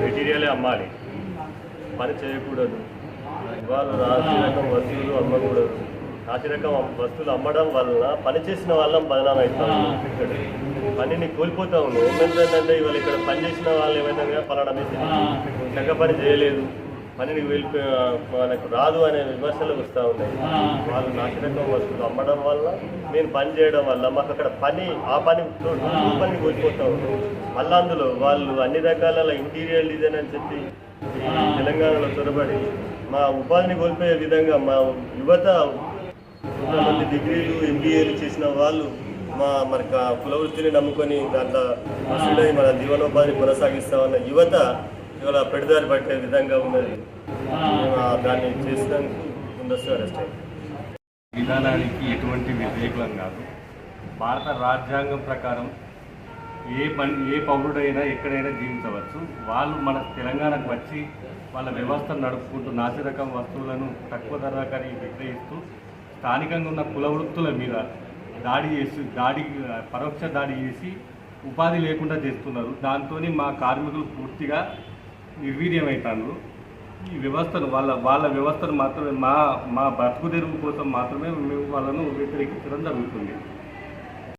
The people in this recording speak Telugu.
మెటీరియలే అమ్మాలి. పని చేయకూడదు. వాళ్ళు రాశి రకం వస్తువులు అమ్మకూడదు. రాశి రకం వస్తువులు అమ్మడం వలన పని చేసిన వాళ్ళం బదనాం అవుతాం. ఇక్కడ పనిని కోల్పోతా. ఉన్నాం ఏమైందంటే ఇవాళ ఇక్కడ పని చేసిన వాళ్ళు ఏమైందంటే పలానా మెసేజ్ చక్క పని చేయలేదు. పనిని వెళ్ళి మనకు రాదు అనే విమర్శలు వస్తూ ఉన్నాయి. వాళ్ళు నాసిరకం వస్తువులు అమ్మడం వల్ల నేను పని చేయడం వల్ల మాకు అక్కడ పని ఆ పని పని కోల్పోతా ఉన్నాం మళ్ళీ అందులో వాళ్ళు అన్ని రకాల ఇంటీరియర్ డిజైన్ అని చెప్పి తెలంగాణలో చొరబడి మా ఉపాధిని కోల్పోయే విధంగా మా యువత కొంతమంది డిగ్రీలు ఎంబీఏలు చేసిన వాళ్ళు మా మరి కా- కుల వృత్తిని నమ్ముకొని దాంట్లో మన జీవనోపాధిని కొనసాగిస్తామన్న యువత ఇవాళ పెడదారి పట్టే విధంగా ఉన్నది. దాన్ని చేసినందుకు ముందస్తు అరెస్ట్ అయింది. విధానానికి ఎటువంటి వ్యతిరేకం కాదు. భారత రాజ్యాంగం ప్రకారం ఏ పని ఏ పౌరుడైనా ఎక్కడైనా జీవించవచ్చు. వాళ్ళు మన తెలంగాణకు వచ్చి వాళ్ళ వ్యవస్థను నడుపుకుంటూ నాసిరకం వస్తువులను తక్కువ ధరకని విక్రయిస్తూ స్థానికంగా ఉన్న కుల వృత్తుల మీద దాడి చేసి దాడి పరోక్ష దాడి చేసి ఉపాధి లేకుండా చేస్తున్నారు. దాంతో మా కార్మికులు పూర్తిగా నిర్వీర్యమవుతారు ఈ వ్యవస్థను వాళ్ళ వాళ్ళ వ్యవస్థను మాత్రమే మా మా బతుకు తెరువు కోసం మాత్రమే మేము వాళ్ళను వ్యతిరేకించడం జరుగుతుంది.